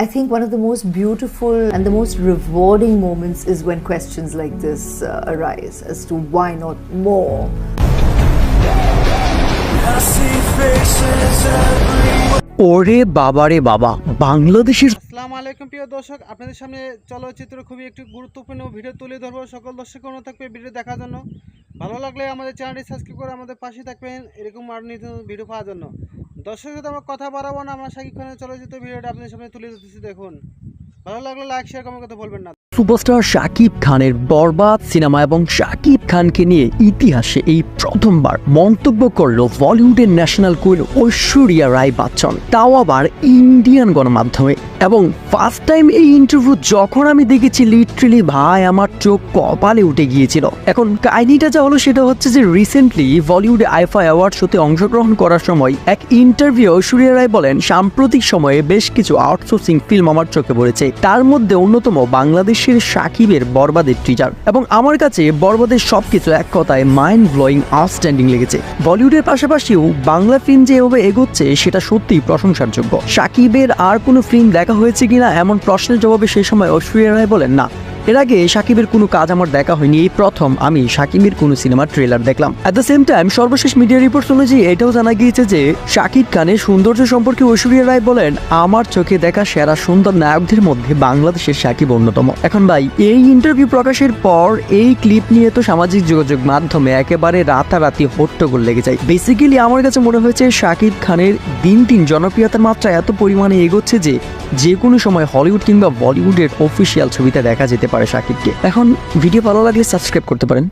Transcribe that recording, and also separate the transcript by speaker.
Speaker 1: I think one of the most beautiful and the most rewarding moments is when questions like this uh, arise as to why not more.
Speaker 2: ওরে বাবারে বাবা বাংলাদেশের
Speaker 3: আসসালামু আলাইকুম প্রিয় দর্শক আপনাদের সামনে চলচ্চিত্র খুবই একটি গুরুত্বপূর্ণ ভিডিও তুলে ধরবো সকল দর্শক অনুরোধ থাকবে ভিডিও দেখার জন্য ভালো লাগলে আমাদের চ্যানেলটি সাবস্ক্রাইব করে আমাদের পাশে থাকবেন। এরকম আর নিত্য ভিডিও পাওয়ার জন্য। দর্শক সাথে আমরা কথা বাড়াবো না, আমরা খানের চলচ্চিত্র ভিডিওটা আপনাদের সামনে তুলে ধরতেছি, দেখুন। ভালো লাগলে লাইক শেয়ার কমেন্ট করতে বলবেন না।
Speaker 2: সুপারস্টার শাকিব খানের বরবাদ সিনেমা এবং শাকিব খানকে নিয়ে ইতিহাসে এই প্রথমবার মন্তব্য করল বলিউডের ন্যাশনাল কুইন ঐশ্বরিয়া রায় বাচ্চন। তাও আবার ইন্ডিয়ান গণমাধ্যমে। এবং ফার্স্ট টাইম এই ইন্টারভিউ যখন আমি দেখেছি লিটারেলি ভাই, আমার চোখ কপালে উঠে গিয়েছিল। এখন কাহিনীটা যা হলো সেটা হচ্ছে যে রিসেন্টলি বলিউডে আইফা অ্যাওয়ার্ড শোতে অংশগ্রহণ করার সময় এক ইন্টারভিউ ঐশ্বরিয়া রায় বলেন, সাম্প্রতিক সময়ে বেশ কিছু আউটসোর্সিং ফিল্ম আমার চোখে পড়েছে। তার মধ্যে অন্যতম বাংলাদেশের সাকিবের বরবাদের টিজার এবং আমার কাছে বরবাদের সবকিছু এক কথায় মাইন্ড ব্লোয়িং আউটস্ট্যান্ডিং লেগেছে। বলিউডের পাশাপাশিও বাংলা ফিল্ম যে এভাবে এগোচ্ছে, সেটা সত্যিই প্রশংসার যোগ্য সাকিবের আর কোনো ফিল্ম দেখা হয়েছে কিনা এমন প্রশ্নের জবাবে সেই সময় ঐশ্বরিয়া রায় বলেন, না। এর আগে সাকিবের কোনো কাজ আমার দেখা হয়নি, এই প্রথম আমি সাকিবের কোনো সিনেমার ট্রেলার দেখলাম। অ্যাট দ্য সেম টাইম সর্বশেষ মিডিয়া রিপোর্ট অনুযায়ী এটাও জানা গিয়েছে যে শাকিব খানের সৌন্দর্য সম্পর্কে ঐশ্বরিয়া রায় বলেন, আমার চোখে দেখা সেরা সুন্দর নায়কদের মধ্যে বাংলাদেশের সাকিব অন্যতম। এখন ভাই, এই ইন্টারভিউ প্রকাশের পর এই ক্লিপ নিয়ে তো সামাজিক যোগাযোগ মাধ্যমে একেবারে রাতারাতি হট্টগোল লেগে যায়। বেসিক্যালি আমার কাছে মনে হয়েছে শাকিব খানের দিন দিন জনপ্রিয়তার মাত্রা এত পরিমাণে এগোচ্ছে যে যে কোনো সময় হলিউড কিংবা বলিউডের অফিসিয়াল ছবিতে দেখা যেতে পারে সাকিবকে। এখন ভিডিও ভালো লাগলে সাবস্ক্রাইব করতে পারেন।